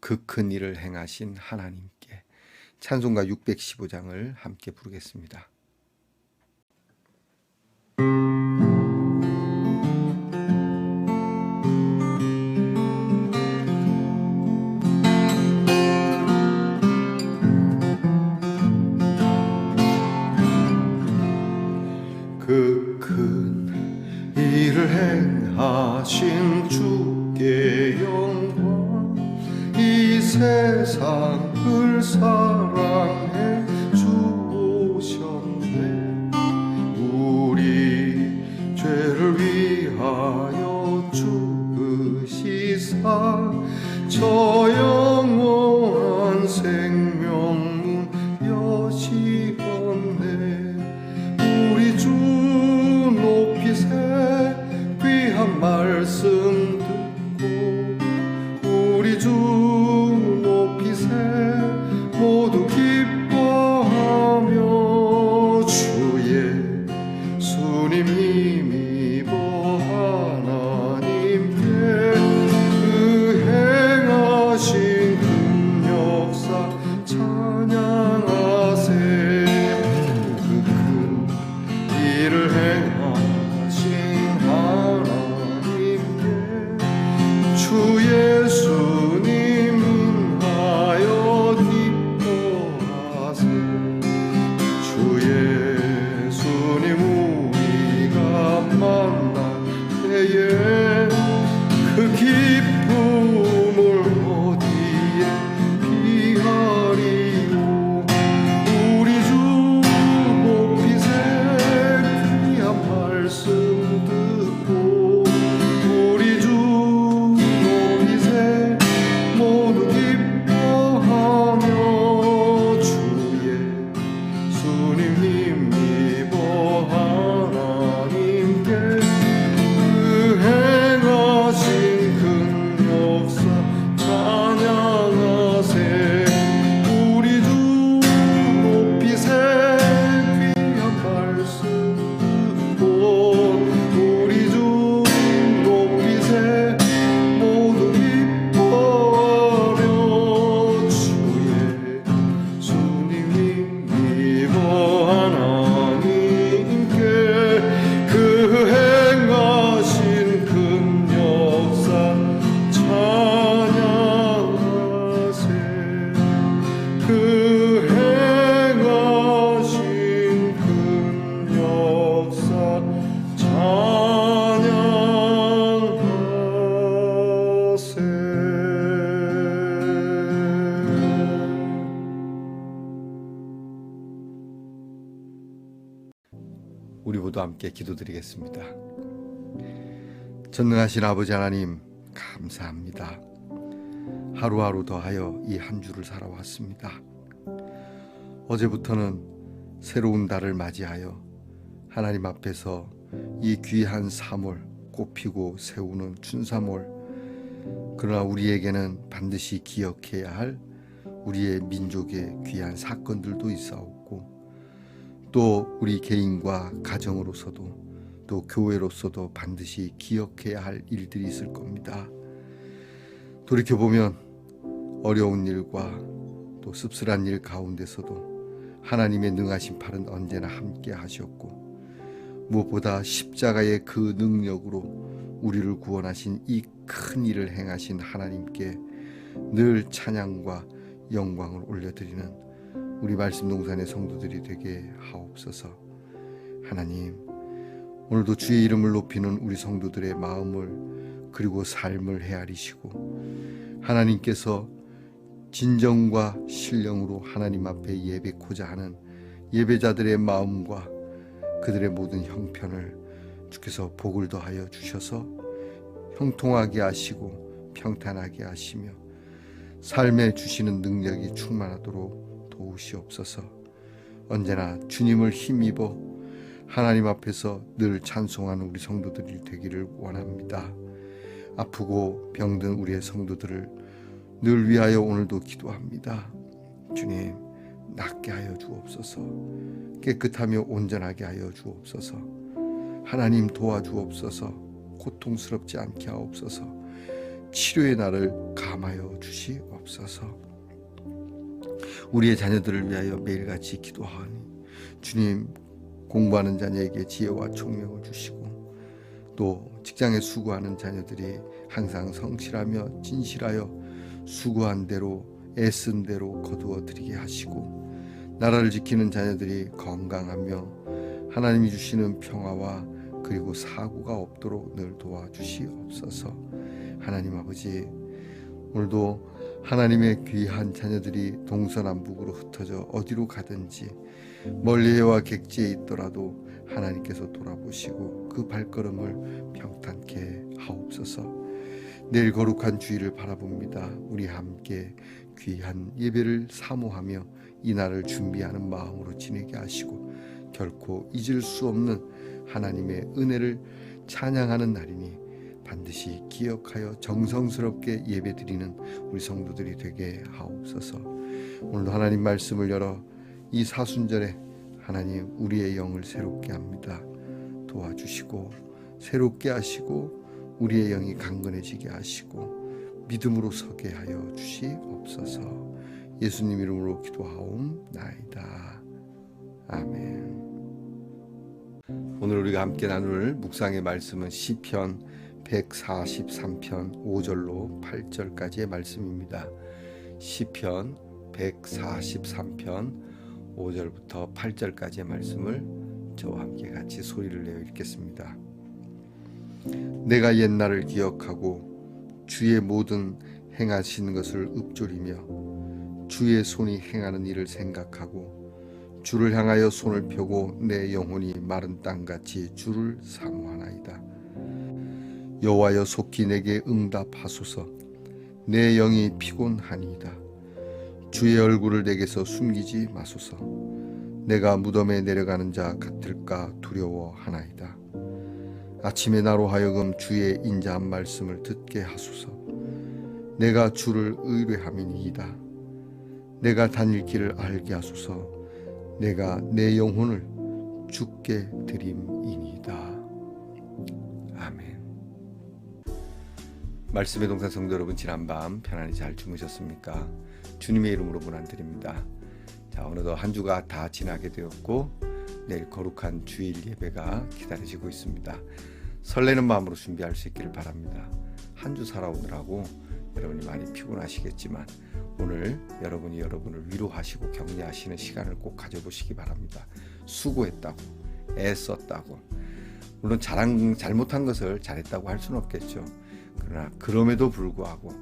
그 큰 일을 행하신 하나님께 찬송가 615장을 함께 부르겠습니다. 우 함께 기도드리겠습니다. 전능하신 아버지 하나님 감사합니다. 하루하루 더하여 이 한 주를 살아왔습니다. 어제부터는 새로운 달을 맞이하여 하나님 앞에서 이 귀한 3월 꽃피고 세우는 춘삼월 그러나 우리에게는 반드시 기억해야 할 우리의 민족의 귀한 사건들도 있사옵고 또 우리 개인과 가정으로서도 또 교회로서도 반드시 기억해야 할 일들이 있을 겁니다. 돌이켜 보면 어려운 일과 또 씁쓸한 일 가운데서도 하나님의 능하신 팔은 언제나 함께 하셨고 무엇보다 십자가의 그 능력으로 우리를 구원하신 이 큰 일을 행하신 하나님께 늘 찬양과 영광을 올려드리는 우리 말씀 동산의 성도들이 되게 하옵소서. 하나님, 오늘도 주의 이름을 높이는 우리 성도들의 마음을 그리고 삶을 헤아리시고 하나님께서 진정과 신령으로 하나님 앞에 예배코자 하는 예배자들의 마음과 그들의 모든 형편을 주께서 복을 더하여 주셔서 형통하게 하시고 평탄하게 하시며 삶에 주시는 능력이 충만하도록 도우시옵소서. 언제나 주님을 힘입어 하나님 앞에서 늘 찬송하는 우리 성도들이 되기를 원합니다. 아프고 병든 우리의 성도들을 늘 위하여 오늘도 기도합니다. 주님, 낫게 하여 주옵소서. 깨끗하며 온전하게 하여 주옵소서. 하나님 도와주옵소서. 고통스럽지 않게 하옵소서. 치료의 날을 감하여 주시옵소서. 우리의 자녀들을 위하여 매일같이 기도하니 주님 공부하는 자녀에게 지혜와 총명을 주시고 또 직장에 수고하는 자녀들이 항상 성실하며 진실하여 수고한 대로 애쓴 대로 거두어 드리게 하시고 나라를 지키는 자녀들이 건강하며 하나님이 주시는 평화와 그리고 사고가 없도록 늘 도와주시옵소서. 하나님 아버지 오늘도 하나님의 귀한 자녀들이 동서남북으로 흩어져 어디로 가든지 멀리해와 객지에 있더라도 하나님께서 돌아보시고 그 발걸음을 평탄케 하옵소서. 내일 거룩한 주일을 바라봅니다. 우리 함께 귀한 예배를 사모하며 이 날을 준비하는 마음으로 지내게 하시고 결코 잊을 수 없는 하나님의 은혜를 찬양하는 날이니 반드시 기억하여 정성스럽게 예배드리는 우리 성도들이 되게 하옵소서. 오늘도 하나님 말씀을 열어 이 사순절에 하나님 우리의 영을 새롭게 합니다. 도와주시고 새롭게 하시고 우리의 영이 강건해지게 하시고 믿음으로 서게 하여 주시옵소서. 예수님 이름으로 기도하옵나이다. 아멘. 오늘 우리가 함께 나눌 묵상의 말씀은 시편 143편 5절로 8절까지의 말씀입니다. 시편 143편 5절부터 8절까지의 말씀을 저와 함께 같이 소리를 내어 읽겠습니다. 내가 옛날을 기억하고 주의 모든 행하시는 것을 읊조리며 주의 손이 행하는 일을 생각하고 주를 향하여 손을 펴고 내 영혼이 마른 땅같이 주를 사모하나이다. 여호와여 속히 내게 응답하소서. 내 영이 피곤하니이다. 주의 얼굴을 내게서 숨기지 마소서. 내가 무덤에 내려가는 자 같을까 두려워하나이다. 아침에 나로 하여금 주의 인자한 말씀을 듣게 하소서. 내가 주를 의뢰함이니이다. 내가 다닐 길을 알게 하소서. 내가 내 영혼을 주께 드림이니이다. 말씀의 동산 성도 여러분 지난밤 편안히 잘 주무셨습니까? 주님의 이름으로 문안드립니다. 자 어느덧 한 주가 다 지나게 되었고 내일 거룩한 주일 예배가 기다려지고 있습니다. 설레는 마음으로 준비할 수 있기를 바랍니다. 한 주 살아오느라고 여러분이 많이 피곤하시겠지만 오늘 여러분이 여러분을 위로하시고 격려하시는 시간을 꼭 가져보시기 바랍니다. 수고했다고 애썼다고 물론 잘한 잘못한 것을 잘했다고 할 수는 없겠죠. 그러나 그럼에도 불구하고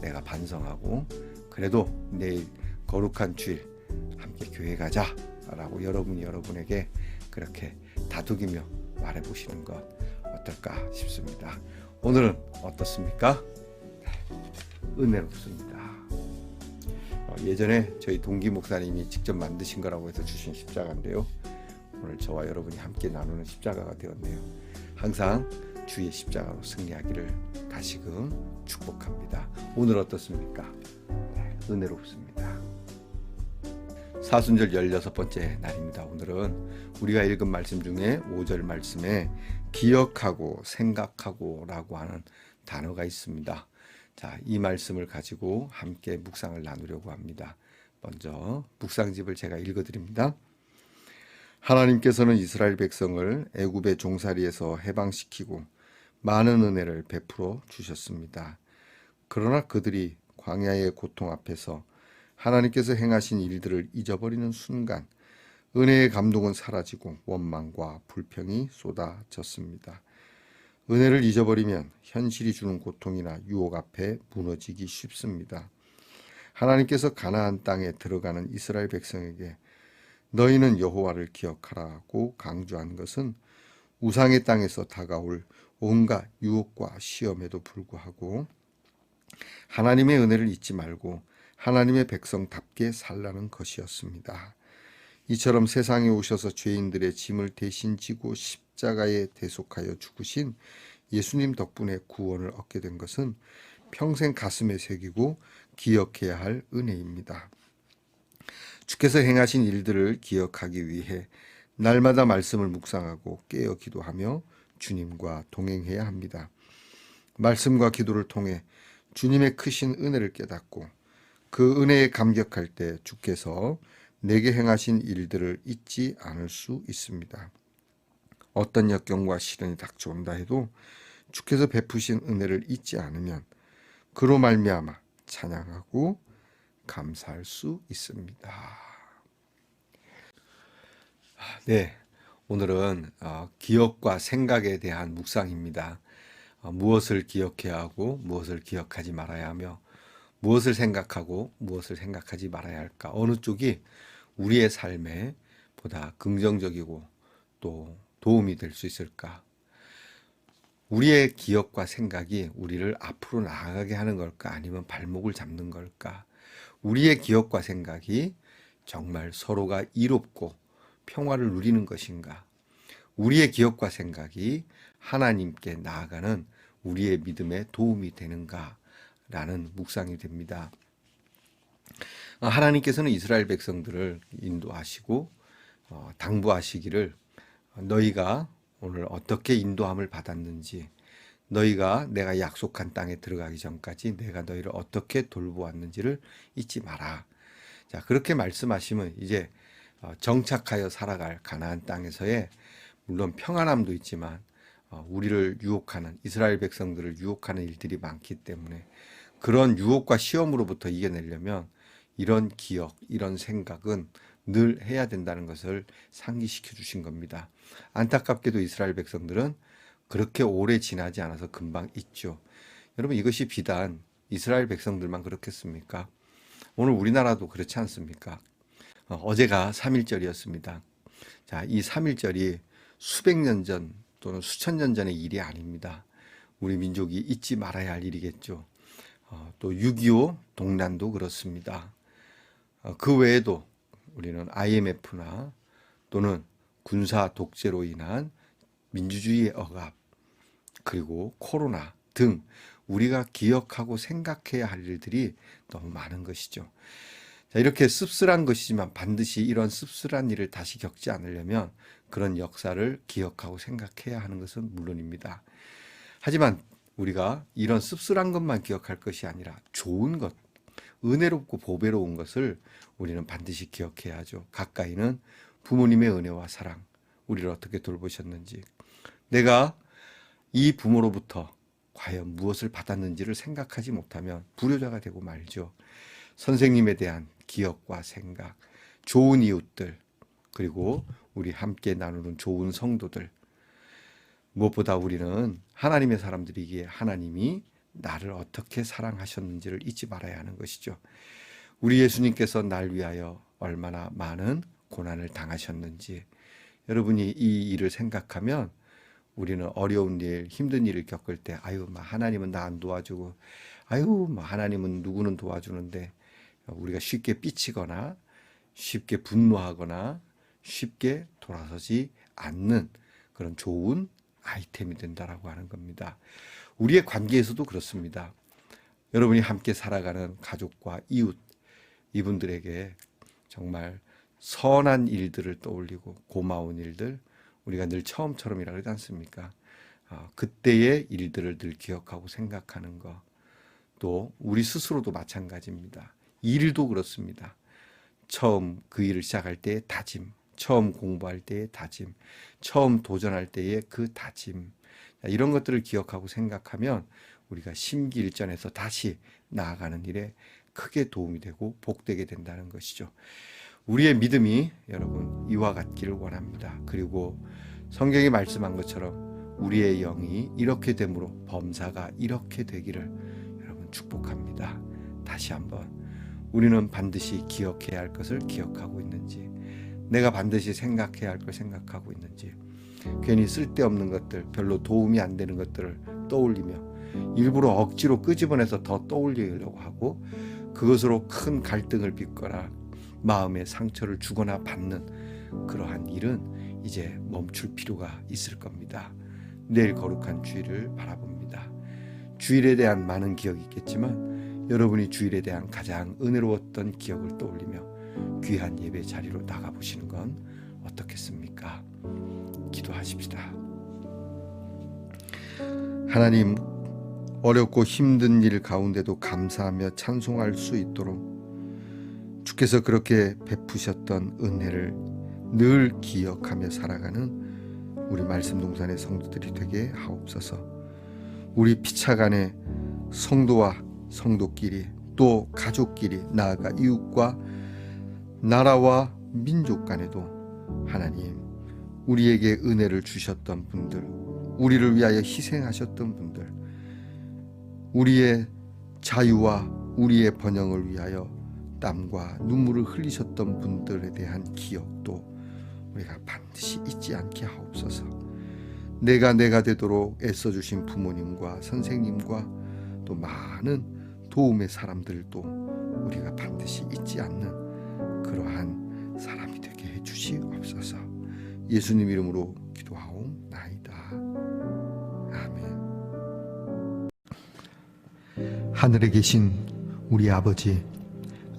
내가 반성하고 그래도 내일 거룩한 주일 함께 교회 가자라고 여러분이 여러분에게 그렇게 다독이며 말해 보시는 것 어떨까 싶습니다. 오늘은 어떻습니까? 은혜롭습니다. 어, 예전에 저희 동기 목사님이 직접 만드신 거라고 해서 주신 십자가인데요. 오늘 저와 여러분이 함께 나누는 십자가가 되었네요. 항상 주의 십자가로 승리하기를 다시금 축복합니다. 오늘 어떻습니까? 네, 은혜롭습니다. 사순절 16번째 날입니다. 오늘은 우리가 읽은 말씀 중에 5절 말씀에 기억하고 생각하고 라고 하는 단어가 있습니다. 자, 이 말씀을 가지고 함께 묵상을 나누려고 합니다. 먼저 묵상집을 제가 읽어 드립니다. 하나님께서는 이스라엘 백성을 애굽의 종살이에서 해방시키고 많은 은혜를 베풀어 주셨습니다. 그러나 그들이 광야의 고통 앞에서 하나님께서 행하신 일들을 잊어버리는 순간 은혜의 감동은 사라지고 원망과 불평이 쏟아졌습니다. 은혜를 잊어버리면 현실이 주는 고통이나 유혹 앞에 무너지기 쉽습니다. 하나님께서 가나안 땅에 들어가는 이스라엘 백성에게 너희는 여호와를 기억하라고 강조한 것은 우상의 땅에서 다가올 온갖 유혹과 시험에도 불구하고 하나님의 은혜를 잊지 말고 하나님의 백성답게 살라는 것이었습니다. 이처럼 세상에 오셔서 죄인들의 짐을 대신 지고 십자가에 대속하여 죽으신 예수님 덕분에 구원을 얻게 된 것은 평생 가슴에 새기고 기억해야 할 은혜입니다. 주께서 행하신 일들을 기억하기 위해 날마다 말씀을 묵상하고 깨어 기도하며 주님과 동행해야 합니다. 말씀과 기도를 통해 주님의 크신 은혜를 깨닫고 그 은혜에 감격할 때 주께서 내게 행하신 일들을 잊지 않을 수 있습니다. 어떤 역경과 시련이 닥쳐온다 해도 주께서 베푸신 은혜를 잊지 않으면 그로 말미암아 찬양하고 감사할 수 있습니다. 네, 오늘은 어, 기억과 생각에 대한 묵상입니다. 어, 무엇을 기억해야 하고 무엇을 기억하지 말아야 하며 무엇을 생각하고 무엇을 생각하지 말아야 할까? 어느 쪽이 우리의 삶에 보다 긍정적이고 또 도움이 될 수 있을까? 우리의 기억과 생각이 우리를 앞으로 나아가게 하는 걸까? 아니면 발목을 잡는 걸까? 우리의 기억과 생각이 정말 서로가 이롭고 평화를 누리는 것인가? 우리의 기억과 생각이 하나님께 나아가는 우리의 믿음에 도움이 되는가? 라는 묵상이 됩니다. 하나님께서는 이스라엘 백성들을 인도하시고 어, 당부하시기를 너희가 오늘 어떻게 인도함을 받았는지 너희가 내가 약속한 땅에 들어가기 전까지 내가 너희를 어떻게 돌보았는지를 잊지 마라. 자, 그렇게 말씀하시면 이제 어, 정착하여 살아갈 가나안 땅에서의 물론 평안함도 있지만 어, 우리를 유혹하는 이스라엘 백성들을 유혹하는 일들이 많기 때문에 그런 유혹과 시험으로부터 이겨내려면 이런 기억, 이런 생각은 늘 해야 된다는 것을 상기시켜 주신 겁니다. 안타깝게도 이스라엘 백성들은 그렇게 오래 지나지 않아서 금방 잊죠. 여러분 이것이 비단 이스라엘 백성들만 그렇겠습니까? 오늘 우리나라도 그렇지 않습니까? 어, 제가 3일절이었습니다. 자, 이 3일절이 수백 년 전 또는 수천 년 전의 일이 아닙니다. 우리 민족이 잊지 말아야 할 일이겠죠. 어, 또6.25 동란도 그렇습니다. 어, 그 외에도 우리는 IMF나 또는 군사 독재로 인한 민주주의의 억압, 그리고 코로나 등 우리가 기억하고 생각해야 할 일들이 너무 많은 것이죠. 자, 이렇게 씁쓸한 것이지만 반드시 이런 씁쓸한 일을 다시 겪지 않으려면 그런 역사를 기억하고 생각해야 하는 것은 물론입니다. 하지만 우리가 이런 씁쓸한 것만 기억할 것이 아니라 좋은 것, 은혜롭고 보배로운 것을 우리는 반드시 기억해야 하죠. 가까이는 부모님의 은혜와 사랑, 우리를 어떻게 돌보셨는지, 내가 이 부모로부터 과연 무엇을 받았는지를 생각하지 못하면 불효자가 되고 말죠. 선생님에 대한 기억과 생각, 좋은 이웃들, 그리고 우리 함께 나누는 좋은 성도들. 무엇보다 우리는 하나님의 사람들이기에 하나님이 나를 어떻게 사랑하셨는지를 잊지 말아야 하는 것이죠. 우리 예수님께서 날 위하여 얼마나 많은 고난을 당하셨는지 여러분이 이 일을 생각하면 우리는 어려운 일, 힘든 일을 겪을 때 아유, 하나님은 나 안 도와주고 아유, 하나님은 누구는 도와주는데 우리가 쉽게 삐치거나 쉽게 분노하거나 쉽게 돌아서지 않는 그런 좋은 아이템이 된다라고 하는 겁니다. 우리의 관계에서도 그렇습니다. 여러분이 함께 살아가는 가족과 이웃 이분들에게 정말 선한 일들을 떠올리고 고마운 일들 우리가 늘 처음처럼이라 그러지 않습니까? 어, 그때의 일들을 늘 기억하고 생각하는 것. 또 우리 스스로도 마찬가지입니다. 일도 그렇습니다. 처음 그 일을 시작할 때의 다짐, 처음 공부할 때의 다짐, 처음 도전할 때의 그 다짐. 이런 것들을 기억하고 생각하면 우리가 심기일전에서 다시 나아가는 일에 크게 도움이 되고 복되게 된다는 것이죠. 우리의 믿음이 여러분 이와 같기를 원합니다. 그리고 성경이 말씀한 것처럼 우리의 영이 이렇게 되므로 범사가 이렇게 되기를 여러분 축복합니다. 다시 한번 우리는 반드시 기억해야 할 것을 기억하고 있는지 내가 반드시 생각해야 할 걸 생각하고 있는지 괜히 쓸데없는 것들 별로 도움이 안 되는 것들을 떠올리며 일부러 억지로 끄집어내서 더 떠올리려고 하고 그것으로 큰 갈등을 빚거나 마음의 상처를 주거나 받는 그러한 일은 이제 멈출 필요가 있을 겁니다. 내일 거룩한 주일을 바라봅니다. 주일에 대한 많은 기억이 있겠지만 여러분이 주일에 대한 가장 은혜로웠던 기억을 떠올리며 귀한 예배 자리로 나가 보시는 건 어떻겠습니까? 기도하십시다. 하나님 어렵고 힘든 일 가운데도 감사하며 찬송할 수 있도록 주께서 그렇게 베푸셨던 은혜를 늘 기억하며 살아가는 우리 말씀 동산의 성도들이 되게 하옵소서. 우리 피차간의 성도와 성도끼리 또 가족끼리 나아가 이웃과 나라와 민족 간에도 하나님 우리에게 은혜를 주셨던 분들 우리를 위하여 희생하셨던 분들 우리의 자유와 우리의 번영을 위하여 땀과 눈물을 흘리셨던 분들에 대한 기억도 우리가 반드시 잊지 않게 하옵소서. 내가 내가 되도록 애써주신 부모님과 선생님과 또 많은 도움의 사람들도 우리가 반드시 잊지 않는 그러한 사람이 되게 해주시옵소서. 예수님 이름으로 기도하옵나이다. 아멘. 하늘에 계신 우리 아버지,